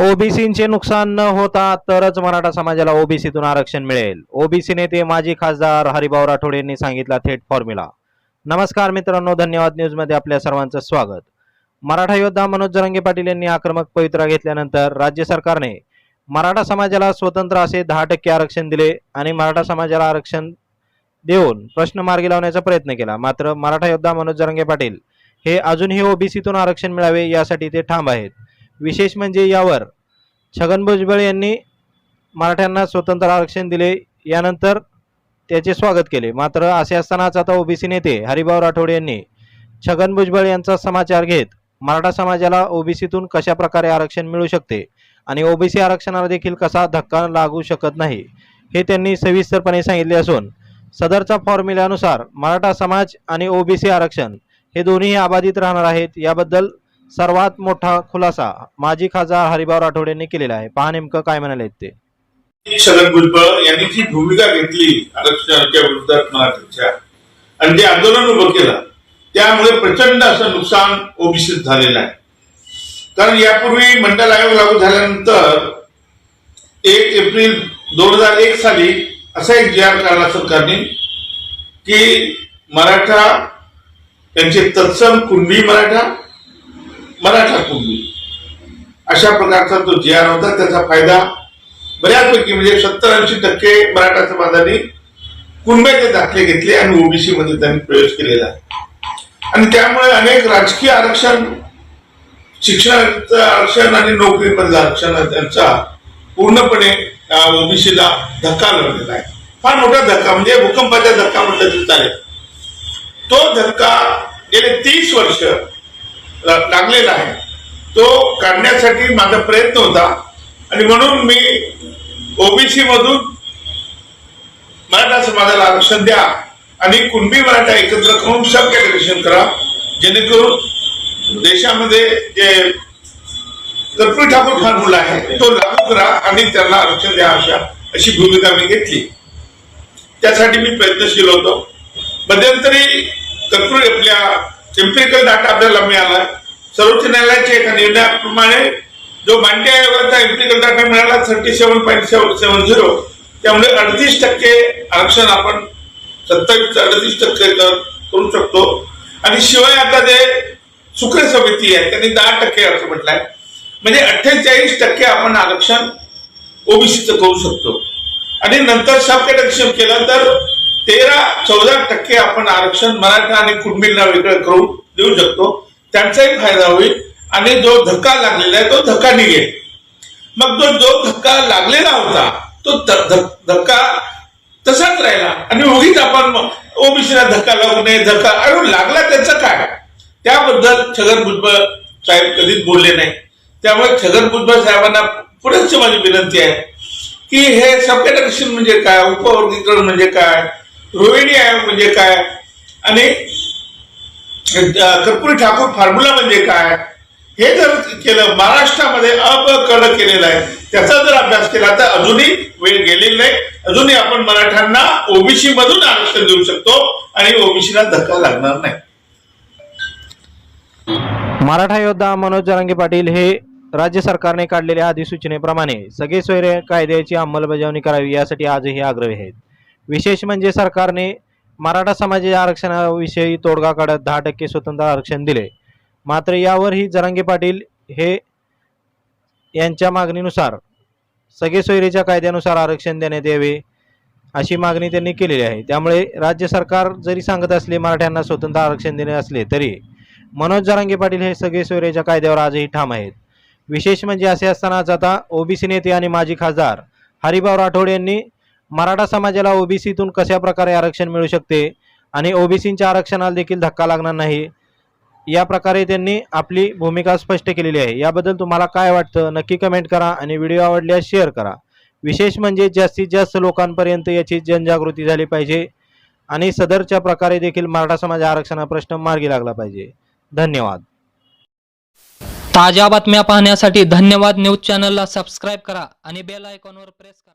ओबीसीचे नुकसान न होता तरच मराठा समाजाला ओबीसीतून आरक्षण मिळेल. ओबीसी नेते माजी खासदार हरिभाऊ राठोड यांनी सांगितला थेट फॉर्म्युला. नमस्कार मित्रांनो धन्यवाद न्यूजमध्ये आपल्या सर्वांचं स्वागत. मराठा योद्धा मनोज जरंगे पाटील यांनी आक्रमक पवित्रा घेतल्यानंतर राज्य सरकारने मराठा समाजाला स्वतंत्र असे दहा टक्के आरक्षण दिले आणि मराठा समाजाला आरक्षण देऊन प्रश्न मार्गी लावण्याचा प्रयत्न केला. मात्र मराठा योद्धा मनोज जरंगे पाटील हे अजूनही ओबीसीतून आरक्षण मिळावे यासाठी ते ठाम आहेत. विशेष म्हणजे यावर छगन भुजबळ यांनी मराठ्यांना स्वतंत्र आरक्षण दिले. यानंतर त्याचे स्वागत केले. मात्र असे असतानाच आता ओबीसी नेते हरिभाऊ राठोड यांनी छगन भुजबळ यांचा समाचार घेत मराठा समाजाला ओबीसीतून कशा प्रकारे आरक्षण मिळू शकते आणि ओबीसी आरक्षणाला देखील कसा धक्का लागू शकत नाही हे त्यांनी सविस्तरपणे सांगितले असून सदरचा फॉर्म्युल्यानुसार मराठा समाज आणि ओबीसी आरक्षण हे दोन्ही अबाधित राहणार आहेत. याबद्दल सर्वात मोठा खुलासा माजी खासदार हरिभाऊ राठोड यांनी केलेला आहे. पहा नेमकं काय म्हणाले ते. छगन भुजबळ यांनी जी भूमिका घेतली आरक्षणाच्या विरोधात मराठीच्या आणि जे आंदोलन उभं केलं त्यामुळे प्रचंड असं नुकसान ओबीसीत झालेलं आहे. कारण यापूर्वी मंडल आयोग लागू झाल्यानंतर एक एप्रिल दोन हजार एक साली असा एक जी आर काढला सरकारने की मराठा त्यांचे तत्सम कुणबी मराठा मराठा कुणबी अशा प्रकारचा जो जी आर होता त्याचा फायदा बऱ्यापैकी म्हणजे सत्तर ऐंशी टक्के मराठा समाजाने कुणब्याचे दाखले घेतले आणि ओबीसी मध्ये त्यांनी प्रवेश केलेला. आणि त्यामुळे अनेक राजकीय आरक्षण शिक्षणाचं आरक्षण आणि नोकरीमधलं आरक्षण त्यांचा पूर्णपणे ओबीसीला धक्का लागलेला आहे. फार मोठा धक्का म्हणजे भूकंपाचा धक्का म्हटलं तरी चालेल. तो धक्का गेले तीस वर्ष लागलेला आहे. तो काढण्यासाठी माझा प्रयत्न होता. आणि म्हणून मी ओबीसी मधून मराठा समाजाला आरक्षण द्या आणि कुणबी मराठा एकत्र करून सब कॅटेगरेशन करा जेणेकरून देशामध्ये जे कर्पूरी ठाकूर फॉर्म्युला आहे तो लागू करा आणि त्यांना आरक्षण द्या अशा अशी भूमिका मी घेतली. त्यासाठी मी प्रयत्नशील होतो. मध्यंतरी कर्पूर आपल्या एम्पिरिकल डाटा आपल्याला मिळाला सर्वोच्च न्यायालयाच्या एका निर्णयाप्रमाणे जो मांडे आयोगाचा एम्पिरिकल डाटा मिळाला thirty seven point seven seven zero त्यामुळे अडतीस टक्के आरक्षण आपण सत्तावीस अडतीस टक्के करू शकतो. आणि शिवाय आता जे सुक्र समिती आहे त्यांनी दहा टक्के असं म्हटलंय. म्हणजे अठ्ठेचाळीस टक्के आपण आरक्षण ओबीसीचं करू शकतो. आणि नंतर सब कॅटेगरेशन केलं तर तेरा चौदा टक्के आपण आरक्षण मराठा आणि कुटुंबींना वेगळं करून देऊ शकतो. त्यांचाही फायदा होईल आणि जो धक्का लागलेला आहे तो धक्का निघेल. मग तो जो धक्का लागलेला होता तो धक्का तसाच राहिला आणि उगीच आपण ओबीसीला धक्का लागू नये धक्का अरे लागला त्याचं काय? त्याबद्दल छगन भुजबळ साहेब कधीच बोलले नाही. त्यामुळे छगन भुजबळ साहेबांना पुढेच माझी विनंती आहे की हे सबकॅटेगरेशन म्हणजे काय? उपवर्गीकरण म्हणजे काय? रोहिणी आयोग म्हणजे काय? आणि अं, कर्पूरी ठाकूर फॉर्म्युला म्हणजे काय? हे जर केलं महाराष्ट्रामध्ये अपकड केलेलं आहे. त्याचा जर अभ्यास केला तर अजूनही वेळ गेलेली नाही. अजूनही आपण मराठ्यांना ओबीसी मधून आरक्षण देऊ शकतो आणि ओबीसीला धक्का लागणार नाही. मराठा योद्धा मनोज जरांगे पाटील हे राज्य सरकारने काढलेल्या अधिसूचनेप्रमाणे सगळे सोयरे कायद्याची अंमलबजावणी करावी यासाठी आजही आग्रही आहेत. विशेष म्हणजे सरकारने मराठा समाजाच्या आरक्षणाविषयी तोडगा काढत दहा टक्के स्वतंत्र आरक्षण दिले. मात्र यावरही जरांगे पाटील हे यांच्या मागणीनुसार सगळे सोयरीच्या कायद्यानुसार आरक्षण देण्यात यावे अशी मागणी त्यांनी केलेली आहे. त्यामुळे राज्य सरकार जरी सांगत असले मराठ्यांना स्वतंत्र आरक्षण देणे असले तरी मनोज जरांगे पाटील हे सगळे सोयरेच्या कायद्यावर आजही ठाम आहेत. विशेष म्हणजे असे असतानाच आता ओबीसी नेते आणि माजी खासदार हरिभाऊ राठोड यांनी मराठा समाजाला ओबीसीतून कशा प्रकारे आरक्षण मिळू शकते आणि ओबीसींच्या आरक्षणाला देखील धक्का लागणार नाही या प्रकारे त्यांनी आपली भूमिका स्पष्ट केलेली आहे. याबद्दल तुम्हाला काय वाटतं? नक्की कमेंट करा आणि व्हिडिओ आवडल्यास शेअर करा. विशेष म्हणजे जास्तीत जास्त लोकांपर्यंत याची जनजागृती झाली पाहिजे आणि सदरच्या प्रकारे देखील मराठा समाज आरक्षणा प्रश्न मार्गी लागला पाहिजे. धन्यवाद. ताज्या बातम्या पाहण्यासाठी धन्यवाद न्यूज चॅनलला सबस्क्राईब करा आणि बेल आयकॉनवर प्रेस करा.